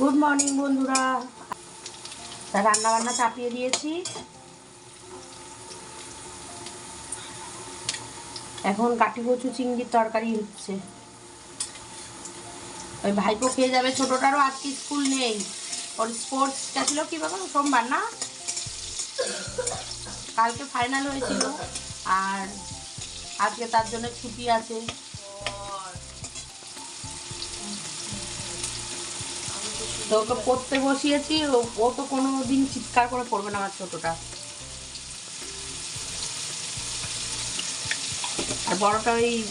Good morning বন্ধুরা। তা রান্না বান্না চাপিয়ে দিয়েছি। এখন কাটি কচু চিংড়ির তরকারি হচ্ছে। ওই ভাইপো খেয়ে যাবে ছোটোটারও আজকে স্কুল নেই। ওর স্পোর্টসটা ছিল কী বাবা? সোমবার না? কালকে ফাইনাল হয়েছিল। আর আজকে তার জন্য ছুটি আছে। তো ওকে পড়তে বসিয়েছি, ও- তো কোনো দিন চিৎকার করে পড়বে না আমার ছোটোটা। আর বড়টা ওই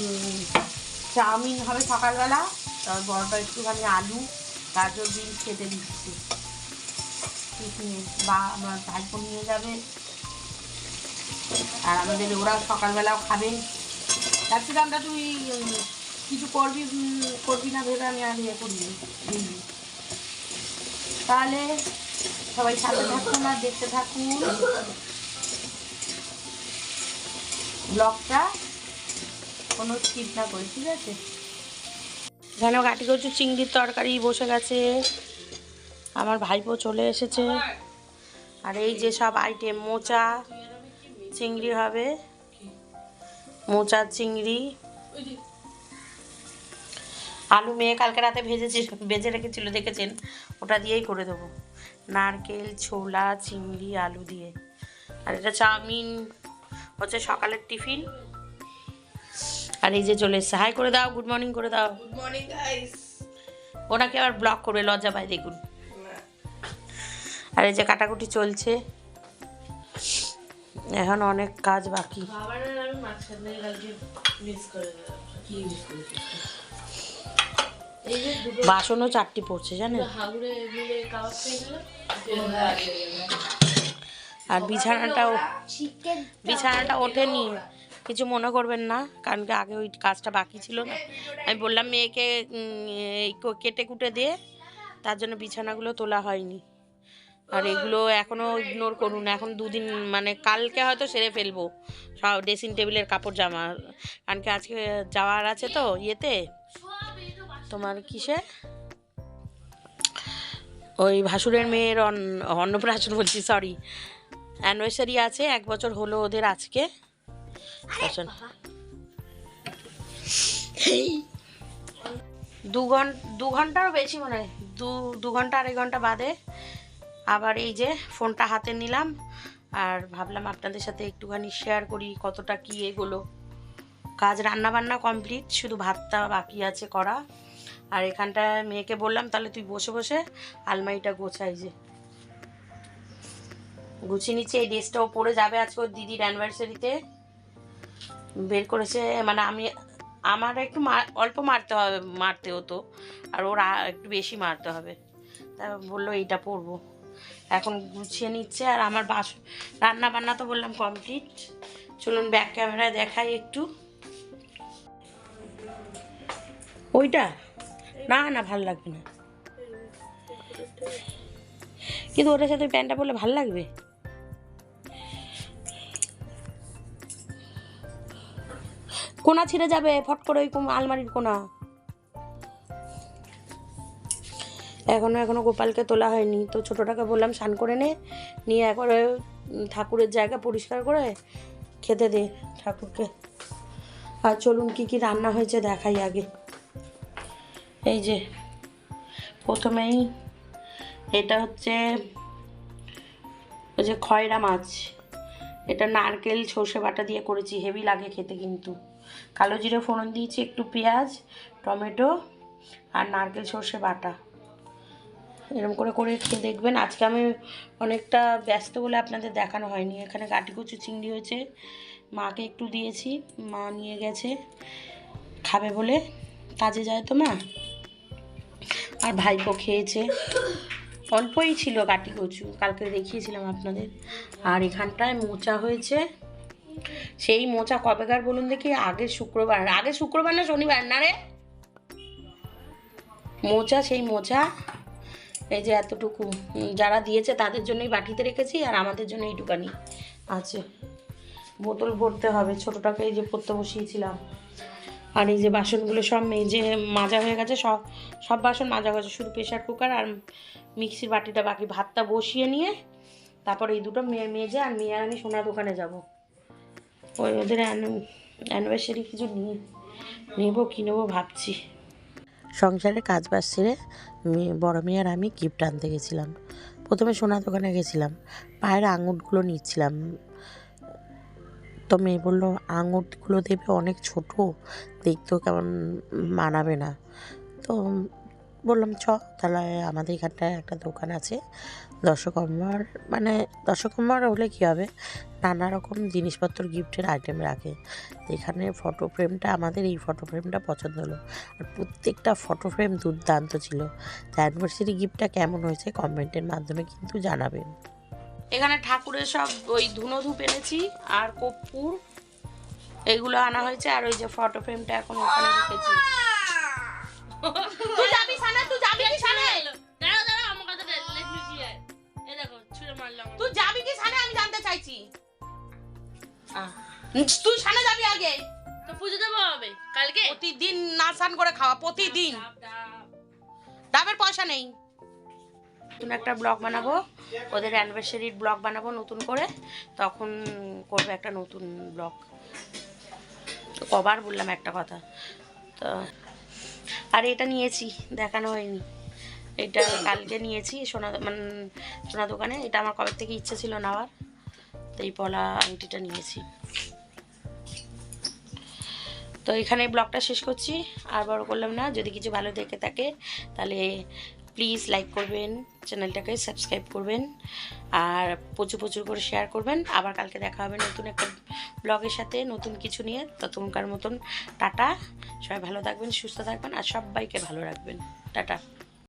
চাউমিন হবে সকালবেলা তার বড়টা একটুখানি আলু, গাজর বিন খেতে দিচ্ছি। বা আমার ভাইপো নিয়ে যাবে। আর আমাদের ওরা সকালবেলাও খাবে। ক্যাপসিকামটা তুই কিছু করবি করবি না ভেবে আমি আর ইয়ে করি দিইনি। তাহলে সবাই সাথে থাকুন আর দেখতে থাকুন। ব্লগটা কোনো স্কিপ না করি, ঠিক আছে? এখানেও গাটি কচু চিংড়ির তরকারি বসে গেছে। আমার ভাইপো চলে এসেছে। আর এই যে সব আইটেম মোচা, চিংড়ি হবে। মোচার চিংড়ি। আলু মেয়ে কালকে রাতে ভেজেছি ভেজে রেখেছিল দেখেছেন? ওটা দিয়েই করে দেবো। নারকেল ছোলা চিংড়ি আলু দিয়ে। আর এটা চাউমিন হচ্ছে সকালের টিফিন। আর এই যে চলে এসছে। হাই করে দাও গুড মর্নিং করে দাও। গুড মর্নিং গাইস ওনাকে আবার ব্লক করবে লজ্জা পায় দেখুন। আর এই যে কাটাকুটি চলছে। এখন অনেক কাজ বাকি। বাসনও চারটি পড়ছে জানেন? আর বিছানাটাও বিছানাটা ওঠেনি। কিছু মনে করবেন না কারণ কি আগে ওই কাজটা বাকি ছিল না। আমি বললাম মেয়েকে এই কেটে কুটে দিয়ে তার জন্য বিছানাগুলো তোলা হয়নি। আর এগুলো এখনও ইগনোর করুন এখন দুদিন মানে কালকে হয়তো সেরে ফেলব। সব ড্রেসিং টেবিলের কাপড় জামা। কারণ কি আজকে যাওয়ার আছে তো ইয়েতে? তোমার কিসে ওই ভাসুরের মেয়ের অন- অন্নপ্রাশন বলছি সরি অ্যানিভার্সারি আছে এক বছর হলো ওদের আজকে। দু ঘণ্টা দু ঘন্টারও বেশি মনে হয়। দু দু ঘণ্টা আড়াই ঘণ্টা বাদে আবার এই যে ফোনটা হাতে নিলাম আর ভাবলাম আপনাদের সাথে একটুখানি শেয়ার করি কতটা কি এগুলো। কাজ রান্না বান্না কমপ্লিট শুধু ভাতটা বাকি আছে করা। আর এখানটায় মেয়েকে বললাম, তাহলে তুই বসে বসে আলমারিটা গোছাই যে। গুছিয়ে নিচ্ছে, এই ড্রেসটাও পরে যাবে আজকে ওর দিদির অ্যানিভার্সারিতে বের করেছে মানে আমি, আমার একটু অল্প মারতে হবে, মারতে হতো, আর ওর একটু বেশি মারতে হবে। তা বলল, এইটা পরবো। এখন গুছিয়ে নিচ্ছে, আর আমার বাস রান্না বান্না তো বললাম কমপ্লিট চলুন ব্যাক ক্যামেরায় দেখাই একটু। ওইটা? না না, ভালো লাগবে না। কিন্তু ওটার সাথে প্যান্টটা পরলে ভালো লাগবে? কোনা ছিঁড়ে যাবে, ফট করে ওই আলমারির কোনা। এখনও এখনও গোপালকে তোলা হয়নি। তো ছোটোটাকে বললাম, স্নান করে নে, নিয়ে একবারে ঠাকুরের জায়গা পরিষ্কার করে খেতে দে ঠাকুরকে। আর চলুন কি কি রান্না হয়েছে দেখাই আগে। এই যে, প্রথমেই এটা হচ্ছে ওই যে খয়রা মাছ। এটা নারকেল, সর্ষে বাটা দিয়ে করেছি, হেভি লাগে খেতে কিন্তু। কালো জিরে ফোড়ন দিয়েছি, একটু পেঁয়াজ, টমেটো আর নারকেল, সর্ষে বাটা। এরকম করে করে খেয়ে দেখবেন। আজকে আমি অনেকটা ব্যস্ত বলে আপনাদের দেখানো হয়নি। এখানে গাটি কচু চিংড়ি হয়েছে। মাকে একটু দিয়েছি, মা নিয়ে গেছে। খাবে বলে। কাজে যায় তো মা? আর ভাইপো খেয়েছে। অল্পই ছিল গাটি কচু, কালকে দেখিয়েছিলাম আপনাদের। আর এখানটায় মোচা হয়েছে। সেই মোচা কবেকার বলুন দেখি? আগের শুক্রবার, আগে শুক্রবার না শনিবার? না রে? মোচা, সেই মোচা। এই যে এতটুকু। যারা দিয়েছে তাদের জন্যই বাটিতে রেখেছি আর আমাদের জন্য এইটুকানি আছে। বোতল ভরতে হবে ছোটোটাকে এই যে পড়তে বসিয়েছিলাম। আর এই যে বাসনগুলো সব মেজে মাজা হয়ে গেছে, সব সব বাসন মাজা গেছে, শুধু প্রেশার কুকার আর মিক্সির বাটিটা বাকি ভাতটা বসিয়ে নিয়ে তারপর এই দুটো মেয়ে মেজে আর মেয়ে আমি সোনার দোকানে যাব। ওই ওদের অ্যানিভার্সারি কিছু নিয়ে, নেব কি নেব ভাবছি। সংসারে কাজ বাজ সেরে বড় মেয়ে আমি গিফট আনতে গেছিলাম। প্রথমে সোনার দোকানে গেছিলাম, পায়ের আঙুরগুলো নিচ্ছিলাম। তো মেয়ে বলল, আঙুরগুলো দেবে অনেক ছোট, দেখতেও কেমন মানাবে না। তো বললাম, চ, তাহলে আমাদের এখানটায় একটা দোকান আছে। দশকম্বর মানে দশকম্বর হলে কী হবে? নানা রকম জিনিসপত্র, গিফটের আইটেম রাখে। এখানে ফটো ফ্রেমটা আমাদের এই ফটো ফ্রেমটা পছন্দ হলো। আর প্রত্যেকটা ফটো ফ্রেম দুর্দান্ত ছিল। অ্যানিভার্সারি গিফটটা কেমন হয়েছে কমেন্টের মাধ্যমে কিন্তু জানাবেন। এখানে ঠাকুরের সব ওই ধুনো ধূপ এনেছি আর কর্পূর। এগুলো আনা হয়েছে আর ওই যে ফটো ফ্রেমটা এখন ওখানে রেখেছি। তুই যাবি সানা তুই যাবি কি সানে? দাঁড়াও দাঁড়াও আমার কথা লেট মি সি এই দেখো ছুঁড়ে মারলাম। তুই যাবি কি সানে? আমি জানতে চাইছি। তুই সানে যাবি আগে? তো পুজো দেবো হবে কালকে? প্রতিদিন নাচান করে খাওয়া প্রতিদিন। ডাবের পয়সা নেই। নতুন একটা ব্লগ বানাবো। ওদের অ্যানিভার্সারির ব্লগ বানাবো নতুন করে, তখন করবে একটা নতুন ব্লগ। কবার বললাম একটা কথা। তো, আর এটা নিয়েছি, দেখানো হয়নি। এটা কালকে নিয়েছি, সোনা মানে সোনা দোকানে। এটা আমার কবে থেকে ইচ্ছা ছিল নেওয়ার তো এই পলা আংটিটা নিয়েছি। তো এখানে ব্লগটা শেষ করছি। আর বড় করলাম না, যদি কিছু ভালো দেখে থাকে, তাহলে প্লিজ লাইক করবেন চ্যানেলটাকে সাবস্ক্রাইব করবেন, আর প্রচুর প্রচুর করে শেয়ার করবেন। আবার কালকে দেখা হবে নতুন একটা ব্লগের সাথে, নতুন কিছু নিয়ে। ততক্ষণকার মতন, টাটা। সবাই ভালো থাকবেন, সুস্থ থাকবেন, আর সবাইকে ভালো রাখবেন। টাটা।